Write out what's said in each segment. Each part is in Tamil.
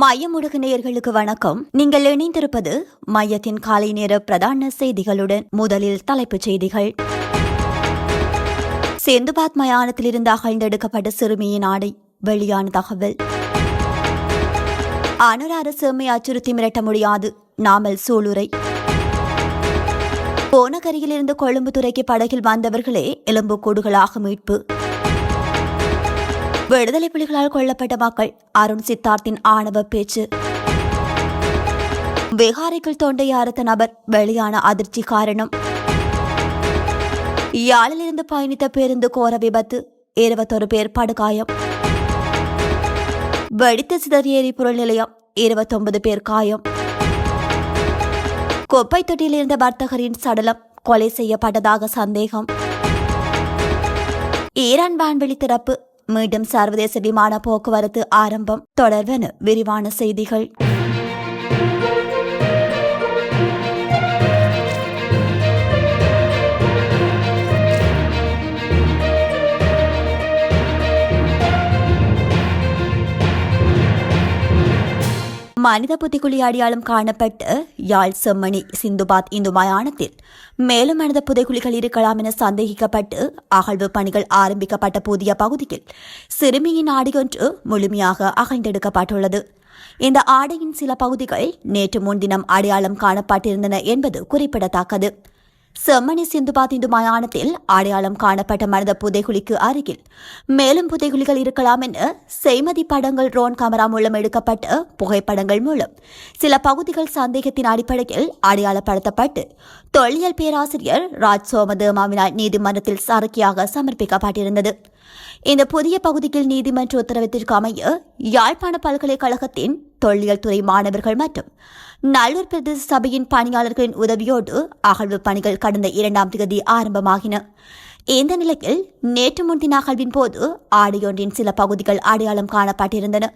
மயமுடுகு நேயர்களுக்கு வணக்கம். நீங்கள் இணைந்திருப்பது மையத்தின் காலை நேர பிரதான செய்திகளுடன் முதலில் தலைப்புச் செய்திகள். சேந்துபாத் மயானத்திலிருந்து அகழ்ந்தெடுக்கப்பட்ட சிறுமியின் ஆடை வெளியான தகவல். அனுர அரசு அச்சுறுத்தி மிரட்ட முடியாது நாமல் சூளுரை. போனகரியிலிருந்து கொழும்பு துறைக்கு படகில் வந்தவர்களே எலும்புக்கூடுகளாக மீட்பு. விடுதலை புலிகளால் கொல்லப்பட்ட மக்கள் அருண் சித்தார்த்தின் ஆணவ பேச்சு. பீகாரிக்குள் தொண்டை அறுத்த நபர் வெளியான அதிர்ச்சி காரணம். யாழிலிருந்து பயணித்த பேருந்து கோர விபத்து இருபத்தொரு பேர் படுகாயம். வெடித்து சிதறிய எரிபொருள் நிலையம் இருபத்தொன்பது பேர் காயம். குப்பை தொட்டியில் இருந்த வர்த்தகரின் சடலம் கொலை செய்யப்பட்டதாக சந்தேகம். ஈரான் வான்வெளி திறப்பு மீண்டும் சர்வதேச விமான போக்குவரத்து ஆரம்பம் தொடர்வென விரிவான செய்திகள். மனித புதைக்குழி அடையாளம் காணப்பட்ட யாழ் செம்மணி சிந்துபாத் இந்து மயானத்தில் மேலும் மனித புதைக்குழிகள் இருக்கலாம் என சந்தேகிக்கப்பட்டு அகழ்வு பணிகள் ஆரம்பிக்கப்பட்ட புதிய பகுதியில் சிறுமியின் ஆடையொன்று முழுமையாக அகழ்ந்தெடுக்கப்பட்டுள்ளது. இந்த ஆடையின் சில பகுதிகள் நேற்று முன்தினம் அடையாளம் காணப்பட்டிருந்தன என்பது குறிப்பிடத்தக்கது. செம்மணி சிந்துபாத் இந்து மயானத்தில் அடையாளம் காணப்பட்ட மனித புதைகுழிக்கு அருகில். மேலும் புதைகுழிகள் இருக்கலாம் என செய்மதி படங்கள் ரோன் கேமரா மூலம் எடுக்கப்பட்ட புகைப்படங்கள் மூலம் சில பகுதிகள் சந்தேகத்தின் அடிப்படையில் அடையாளப்படுத்தப்பட்டு தொல்லியல் பேராசிரியர் ராஜ் சோமதேமாவினால் நீதிமன்றத்தில் சாரக்கியாக சமர்ப்பிக்கப்பட்டிருந்தது. இந்த புதிய பகுதியில் நீதிமன்ற உத்தரவிற்கு அமைய யாழ்ப்பாண பல்கலைக்கழகத்தின் தொல்லியல் துறை மாணவர்கள் மற்றும் நல்லூர் பிரதேச சபையின் பணியாளர்களின் உதவியோடு அகழ்வு பணிகள் கடந்த இரண்டாம் தேதி ஆரம்பமாகின. இந்த நிலையில் நேற்று முன்தின அகழ்வின் போது ஆடையொன்றின் சில பகுதிகள் அடையாளம் காணப்பட்டிருந்தன.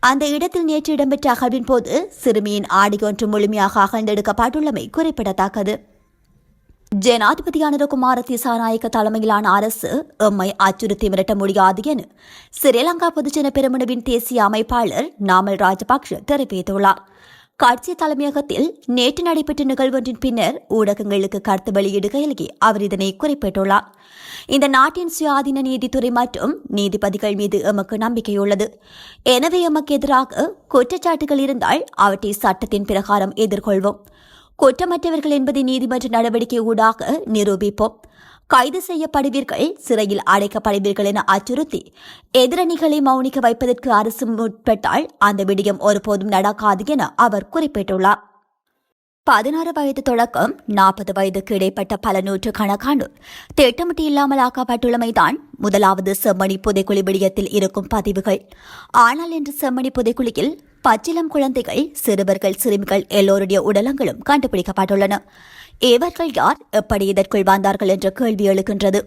அந்த இடத்தில் நேற்று இடம்பெற்ற அகழ்வின் போது சிறுமியின் ஆடையொன்று முழுமையாக அகழ்ந்தெடுக்கப்பட்டுள்ளமை குறிப்பிடத்தக்கது. ஜனாதிபதியான குமார திசாநாயக்க தலைமையிலான அரசு எம்மை அச்சுறுத்தி மிரட்ட முடியாது என ஸ்ரீலங்கா பொதுஜன பெருமனவின் தேசிய அமைப்பாளர் நாமல் ராஜபக்ஷ தெரிவித்துள்ளார். கட்சி தலைமையகத்தில் நேற்று நடைபெற்ற நிகழ்வொன்றின் பின்னர் ஊடகங்களுக்கு கருத்து வெளியிடுகையிலேயே அவர் இதனை குறிப்பிட்டுள்ளார். இந்த நாட்டின் சுயாதீன நீதித்துறை மற்றும் நீதிபதிகள் மீது எமக்கு நம்பிக்கையுள்ளது. எனவே எமக்கு எதிராக குற்றச்சாட்டுகள் இருந்தால் அவற்றை சட்டத்தின் பிரகாரம் எதிர்கொள்வோம். குற்றமற்றவர்கள் என்பதை நீதிமன்ற நடவடிக்கை ஊடாக நிரூபிப்போம். கைது செய்யப்படுவீர்கள் சிறையில் அடைக்கப்படுவீர்கள் என அச்சுறுத்தி எதிரணிகளை மௌனிக்க வைப்பதற்கு அரசு முற்பட்டால் அந்த விடயம் ஒருபோதும் நடக்காது என அவர் குறிப்பிட்டுள்ளார். பதினாறு வயது தொடக்கம் நாற்பது வயதுக்கு இடைப்பட்ட பல நூற்று கணக்கானோர் திட்டமிட்டு இல்லாமல் ஆக்கப்பட்டுள்ளமைதான் முதலாவது செம்மணி புதைக்குழி விடயத்தில் இருக்கும் பதிவுகள். ஆனால் இன்று செம்மணி புதைக்குழியில் பச்சிலம் குழந்தைகள் சிறுவர்கள் சிறுமிகள் எல்லோருடைய உடலங்களும் கண்டுபிடிக்கப்பட்டுள்ளன. இவர்கள் யார் எப்படி இதற்குள் வந்தார்கள் என்ற கேள்வி எழுகின்றது.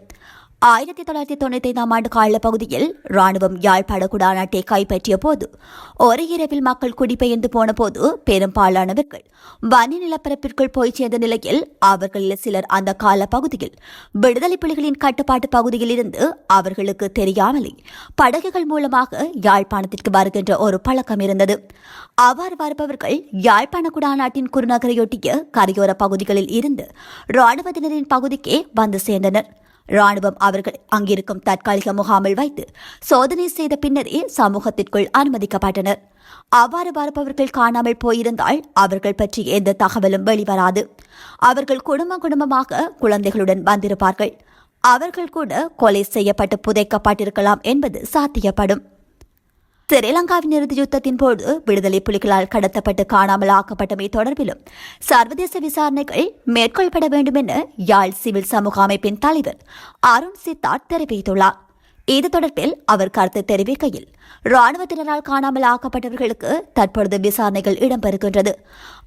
ஆயிரத்தி தொள்ளாயிரத்தி தொண்ணூத்தி ஐந்தாம் ஆண்டு காலப்பகுதியில் ராணுவம் யாழ்ப்பாண நாட்டை கைப்பற்றிய போது ஒரே இரவில் மக்கள் குடிபெயர்ந்து போன போது பெரும்பாலானவர்கள் வனி நிலப்பரப்பிற்குள் போய் சேர்ந்த நிலையில் அவர்களில் சிலர் அந்த கால பகுதியில் விடுதலை புலிகளின் கட்டுப்பாட்டு பகுதியில் இருந்து அவர்களுக்கு தெரியாமலே படகுகள் மூலமாக யாழ்ப்பாணத்திற்கு வருகின்ற ஒரு பழக்கம் இருந்தது. அவ்வாறு வருபவர்கள் யாழ்ப்பாண குடாநாட்டின் குருநகரையொட்டிய கரையோர பகுதிகளில் இருந்து ராணுவத்தினரின் பகுதிக்கே வந்து சேர்ந்தனர். ராணுவம் அவர்கள் அங்கிருக்கும் தற்காலிக முகாமில் வைத்து சோதனை செய்த பின்னரே சமூகத்திற்குள் அனுமதிக்கப்பட்டனர். அவ்வாறு பார்ப்பவர்கள் காணாமல் போயிருந்தால் அவர்கள் பற்றி எந்த தகவலும் வெளிவராது. அவர்கள் குடும்ப குடும்பமாக குழந்தைகளுடன் வந்திருப்பார்கள். அவர்கள் கூட கொலை செய்யப்பட்டு புதைக்கப்பட்டிருக்கலாம் என்பது சாத்தியப்படும். ஸ்ரீலங்காவின் இறுதி யுத்தத்தின் போது விடுதலை புலிகளால் கடத்தப்பட்டு காணாமல் ஆக்கப்பட்டமை தொடர்பிலும் சர்வதேச விசாரணைகள் மேற்கொள்ளப்பட வேண்டும் என யாழ் சிவில் சமூக அமைப்பின் தலைவர் அருண் சித்தார்த் தெரிவித்துள்ளார். இது தொடர்பில் அவர் கருத்து தெரிவிக்கையில் ராணுவத்தினரால் காணாமல் ஆக்கப்பட்டவர்களுக்கு தற்பொழுது விசாரணைகள் இடம்பெறுகின்றது.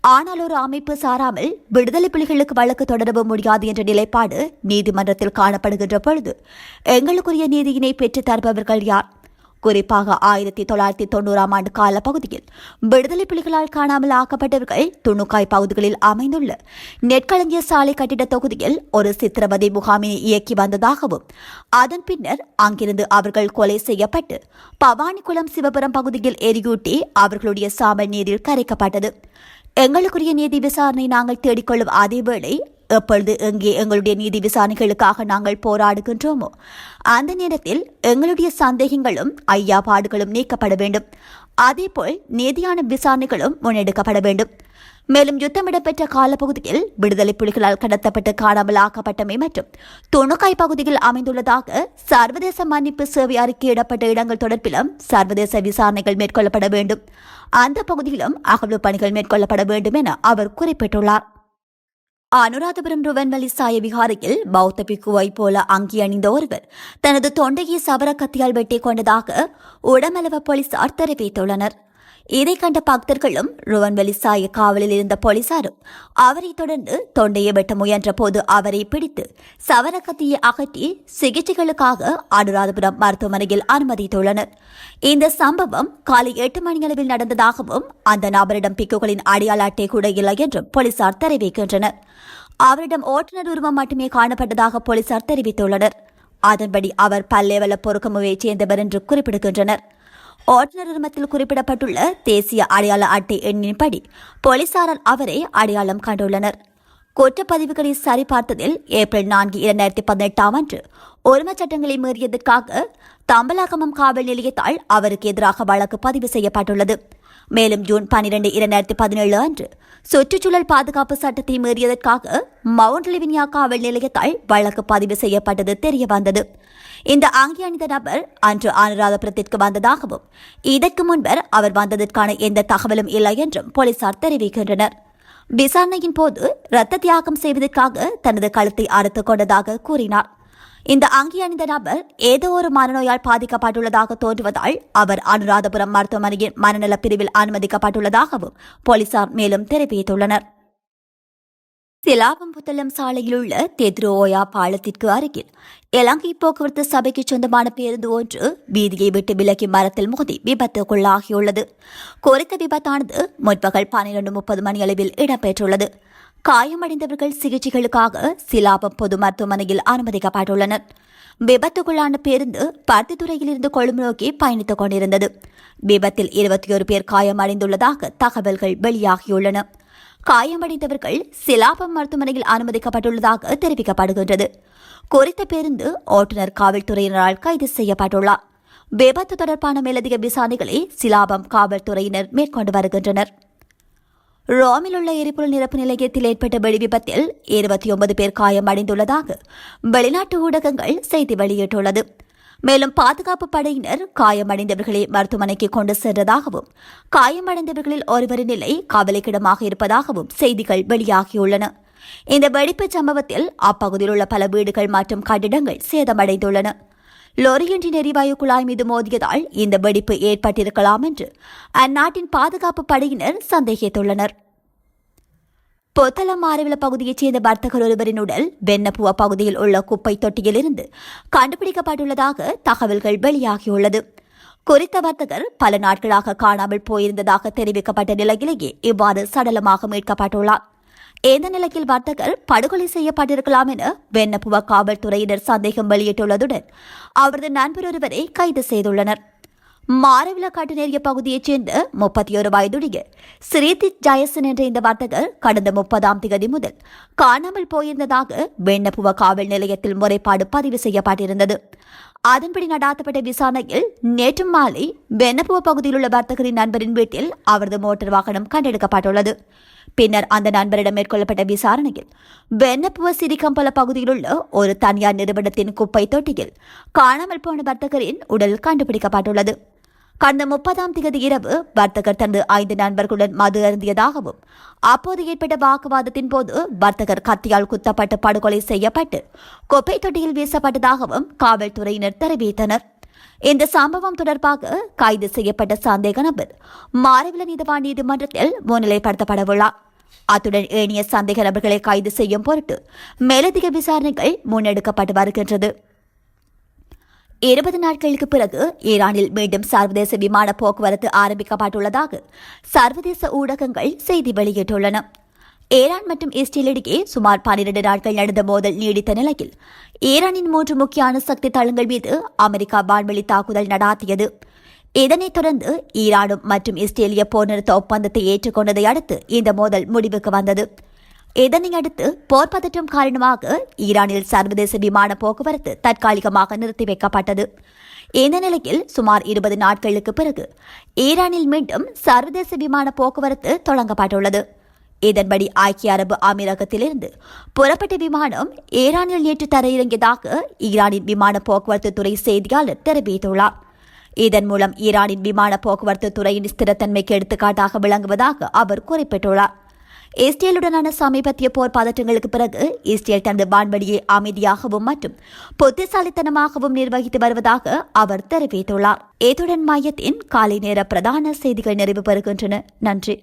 ஆனால் ஒரு அமைப்பு சாராமல் விடுதலை புலிகளுக்கு வழக்கு தொடர முடியாது என்ற நிலைப்பாடு நீதிமன்றத்தில் காணப்படுகின்ற பொழுது எங்களுக்குரிய நீதியினை பெற்றுத் தருபவர்கள் யார்? குறிப்பாக ஆயிரத்தி தொள்ளாயிரத்தி தொண்ணூறாம் ஆண்டு கால பகுதியில் விடுதலை புலிகளால் காணாமல் ஆக்கப்பட்டவர்கள் துணுக்காய் பகுதிகளில் அமைந்துள்ள நெற்களஞ்சிய சாலை கட்டிட தொகுதியில் ஒரு சித்திரவதை முகாமினை இயக்கி வந்ததாகவும் அதன் பின்னர் அங்கிருந்து அவர்கள் கொலை செய்யப்பட்டு பவானிக்குளம் சிவபுரம் பகுதியில் எரியூட்டி அவர்களுடைய சாமல் நீரில் கரைக்கப்பட்டது. எங்களுக்குரிய நீதி விசாரணை நாங்கள் தேடிக்கொள்ளும் அதேவேளை எப்பொழுது எங்கே எங்களுடைய நீதி விசாரணைகளுக்காக நாங்கள் போராடுகின்றோமோ அந்த நேரத்தில் எங்களுடைய சந்தேகங்களும் ஐயாபாடுகளும் நீக்கப்பட வேண்டும். அதேபோல் நீதியான விசாரணைகளும் முன்னெடுக்கப்பட வேண்டும். மேலும் யுத்தம் இடம்பெற்ற காலப்பகுதியில் விடுதலை புலிகளால் கடத்தப்பட்டு காணாமல் ஆக்கப்பட்டமை மற்றும் துணுக்காய் பகுதியில் அமைந்துள்ளதாக சர்வதேச மன்னிப்பு சேவை அறிக்கையிடப்பட்ட இடங்கள் தொடர்பிலும் சர்வதேச விசாரணைகள் மேற்கொள்ளப்பட வேண்டும். அந்த பகுதியிலும் அகழ்வு பணிகள் மேற்கொள்ளப்பட வேண்டும் என அவர் குறிப்பிட்டுள்ளார். அனுராதபுரம் ருவன்வெளி சாய விகாரையில் பௌத்த பிக்குவை போல அங்கி அணிந்த ஒருவர் தனது தொண்டையை சபர கத்தியால் வெட்டிக் கொண்டதாக உடமளவ போலீசார் தெரிவித்துள்ளனர். இதை கண்ட பக்தர்களும் ருவன்வெளி சாய காவலில் இருந்த போலீசாரும் அவரை தொடர்ந்து தொண்டையை வெட்ட முயன்ற போது அவரை பிடித்து சவரக்கத்தியை அகற்றி சிகிச்சைகளுக்காக அனுராதபுரம் மருத்துவமனையில் அனுமதித்துள்ளனர். இந்த சம்பவம் காலை எட்டு மணியளவில் நடந்ததாகவும் அந்த நபரிடம் பிக்குகளின் அடையாள அட்டை கூட இல்லை என்றும் போலீசார் தெரிவிக்கின்றனர். அவரிடம் ஓட்டுநர் உருவம் மட்டுமே காணப்பட்டதாக போலீசார் தெரிவித்துள்ளனர். அதன்படி அவர் பல்லேவல பொறுக்கமுவைச் சேர்ந்தவர் என்று குறிப்பிடுகின்றனர். ஓட்டுநர் உரிமத்தில் குறிப்பிடப்பட்டுள்ள தேசிய அடையாள அட்டை எண்ணின்படி போலீசாரால் அவரை அடையாளம் கண்டுள்ளனர். குற்றப்பதிவுகளை சரிபார்த்ததில் ஏப்ரல் நான்கு இரண்டாயிரத்தி பதினெட்டாம் அன்று ஒருமைச் சட்டங்களை மீறியதற்காக தம்பலாகமம் காவல் நிலையத்தால் அவருக்கு எதிராக வழக்கு பதிவு செய்யப்பட்டுள்ளது. மேலும் ஜூன் பனிரெண்டு இரண்டாயிரத்தி பதினேழு அன்று சுற்றுச்சூழல் பாதுகாப்பு சட்டத்தை மீறியதற்காக மவுண்ட் லிவினியா காவல் நிலையத்தால் வழக்கு பதிவு செய்யப்பட்டது தெரியவந்தது. இந்த அங்கி அணிந்த நபர் அன்று அனுராதபுரத்திற்கு வந்ததாகவும் இதற்கு முன்பர் அவர் வந்ததற்கான எந்த தகவலும் இல்லை என்றும் போலீசார் தெரிவிக்கின்றனர். விசாரணையின் போது இரத்த தியாகம் செய்வதற்காக தனது கழுத்தை அறுத்துக் கொண்டதாக கூறினார். இந்த அங்கி அணிந்த நபர் ஏதோ ஒரு மனநோயால் பாதிக்கப்பட்டுள்ளதாக தோன்றுவதால் அவர் அனுராதபுரம் மருத்துவமனையின் மனநல பிரிவில் அனுமதிக்கப்பட்டுள்ளதாகவும் போலீசார் மேலும் தெரிவித்துள்ளனர். சிலாபம்புத்தளம் சாலையில் உள்ள தெத்ரோயா பாலத்திற்கு அருகில் இலங்கை போக்குவரத்து சபைக்கு சொந்தமான பேருந்து ஒன்று வீதியை விட்டு விலகி மரத்தில் மோதி விபத்துக்குள்ளாகியுள்ளது குறித்த விபத்தானது முற்பகல் பன்னிரண்டு முப்பது மணி அளவில் இடம்பெற்றுள்ளது. காயமடைந்தவர்கள் சிகிச்சைகளுக்காக சிலாபம் பொது மருத்துவமனையில் அனுமதிக்கப்பட்டுள்ளனர். விபத்துக்குள்ளான பேருந்து பருத்தித்துறையிலிருந்து கொழும்பு நோக்கி பயணித்துக் கொண்டிருந்தது. விபத்தில் இருபத்தி ஒரு பேர் காயமடைந்துள்ளதாக தகவல்கள் வெளியாகியுள்ளன. காயமடைந்தவர்கள் சிலாபம் மருத்துவமனையில் அனுமதிக்கப்பட்டுள்ளதாக தெரிவிக்கப்படுகின்றது. குறித்த பேருந்து ஓட்டுநர் காவல்துறையினரால் கைது செய்யப்பட்டுள்ளார். விபத்து தொடர்பான மேலதிக விசாரணைகளை சிலாபம் காவல்துறையினர் மேற்கொண்டு வருகின்றனர். ரோமில் உள்ள எரிபொருள் நிரப்பு நிலையத்தில் ஏற்பட்ட வெடிவிபத்தில் இருபத்தி ஒன்பது பேர் காயமடைந்துள்ளதாக வெளிநாட்டு ஊடகங்கள் செய்தி வெளியிட்டுள்ளது. மேலும் பாதுகாப்பு படையினர் காயமடைந்தவர்களை மருத்துவமனைக்கு கொண்டு சென்றதாகவும் காயமடைந்தவர்களில் ஒருவரின் நிலை கவலைக்கிடமாக இருப்பதாகவும் செய்திகள் வெளியாகியுள்ளன. இந்த வெடிப்பு சம்பவத்தில் அப்பகுதியில் உள்ள பல வீடுகள் மற்றும் கட்டிடங்கள் சேதமடைந்துள்ளன. லொரியொன்றின் எரிவாயு குழாய் மீது மோதியதால் இந்த வெடிப்பு ஏற்பட்டிருக்கலாம் என்று அந்நாட்டின் பாதுகாப்பு படையினர் சந்தேகித்துள்ளனர். பொத்தளம் மாரவில பகுதியைச் சேர்ந்த வர்த்தகர் ஒருவரின் உடல் வெண்ணப்புவா பகுதியில் உள்ள குப்பை தொட்டியிலிருந்து கண்டுபிடிக்கப்பட்டுள்ளதாக தகவல்கள் வெளியாகியுள்ளது. குறித்த வர்த்தகர் பல நாட்களாக காணாமல் போயிருந்ததாக தெரிவிக்கப்பட்ட நிலையிலேயே இவ்வாறு சடலமாக மீட்கப்பட்டுள்ளார். இந்த நிலையில் வர்த்தகர் படுகொலை செய்யப்பட்டிருக்கலாம் என வெண்ணப்புவ காவல்துறையினர் சந்தேகம் வெளியிட்டுள்ளதுடன் அவரது நண்பர் ஒருவரை கைது செய்துள்ளனர். மாரவிலக்காட்டு நேரிய பகுதியைச் சேர்ந்த முப்பத்தி ஒரு வயதுடைய ஸ்ரீதித் ஜயசன் என்ற இந்த வர்த்தகர் கடந்த முப்பதாம் திகதி முதல் காணாமல் போயிருந்ததாக வெண்ணப்புவ காவல் நிலையத்தில் முறைப்பாடு பதிவு செய்யப்பட்டிருந்தது. அதன்படி நடாத்தப்பட்ட விசாரணையில் நேற்று மாலை வெண்ணப்புவ பகுதியில் உள்ள வர்த்தகரின் நண்பரின் வீட்டில் அவரது மோட்டார் வாகனம் கண்டெடுக்கப்பட்டுள்ளது. பின்னர் அந்த நண்பரிடம் மேற்கொள்ளப்பட்ட விசாரணையில் வெண்ணப்புவ சிரிக்கம்பல பகுதியில் உள்ள ஒரு தனியார் நிறுவனத்தின் குப்பை தொட்டியில் காணாமல் போன வர்த்தகரின் உடல் கண்டுபிடிக்கப்பட்டுள்ளது. கடந்த முப்பதாம் தேதி இரவு வர்த்தகர் தனது ஐந்து நண்பர்களுடன் மது அருந்தியதாகவும் அப்போது ஏற்பட்ட வாக்குவாதத்தின் போது வர்த்தகர் கத்தியால் குத்தப்பட்டு படுகொலை செய்யப்பட்டு குப்பை தொட்டியில் வீசப்பட்டதாகவும் காவல்துறையினர் தெரிவித்தனர். இந்த சம்பவம் தொடர்பாக கைது செய்யப்பட்ட சந்தேக நபர் மாரவில நீதவான் நீதிமன்றத்தில் முன்னிலைப்படுத்தப்படவுள்ளார். அத்துடன் ஏனைய சந்தேக நபர்களை கைது செய்யும் பொருட்டு மேலதிக விசாரணைகள் முன்னெடுக்கப்பட்டு வருகின்றது. இருபது நாட்களுக்கு பிறகு ஈரானில் மீண்டும் சர்வதேச விமான போக்குவரத்து ஆரம்பிக்கப்பட்டுள்ளதாக சர்வதேச ஊடகங்கள் செய்தி வெளியிட்டுள்ளன. ஈரான் மற்றும் இஸ்ரேல் இடையே சுமார் பனிரண்டு நாட்கள் நடந்த மோதல் நீடித்த நிலையில் ஈரானின் மூன்று முக்கியான சக்தி தளங்கள் மீது அமெரிக்கா வான்வெளி தாக்குதல் நடாத்தியது. இதனைத் தொடர்ந்து ஈரானும் மற்றும் இஸ்ரேலிய போர் நிறுத்த ஒப்பந்தத்தை ஏற்றுக்கொண்டதை அடுத்து இந்த மோதல் முடிவுக்கு வந்தது. இதனையடுத்து போர் பதற்றம் காரணமாக ஈரானில் சர்வதேச விமான போக்குவரத்து தற்காலிகமாக நிறுத்தி வைக்கப்பட்டது. இந்த நிலையில் சுமார் இருபது நாட்களுக்கு பிறகு ஈரானில் மீண்டும் சர்வதேச விமான போக்குவரத்து தொடங்கப்பட்டுள்ளது. இதன்படி ஐக்கிய அரபு அமீரகத்திலிருந்து புறப்பட்ட விமானம் ஈரானில் நேற்று தரையிறங்கியதாக ஈரானின் விமான போக்குவரத்து துறை செய்தியாளர் தெரிவித்துள்ளார். இதன் மூலம் ஈரானின் விமான போக்குவரத்து துறையின் ஸ்திரத்தன்மைக்கு எடுத்துக்காட்டாக விளங்குவதாக அவர் குறிப்பிட்டுள்ளார். இஸ்ரேலுடனான சமீபத்திய போர் பதற்றங்களுக்கு பிறகு இஸ்ரேல் தனது வான்வழியை அமைதியாகவும் மற்றும் புத்திசாலித்தனமாகவும் நிர்வகித்து வருவதாக அவர் தெரிவித்துள்ளார். இத்துடன் மையத்தின் காலை நேர பிரதான செய்திகள் நிறைவு பெறுகின்றன. நன்றி.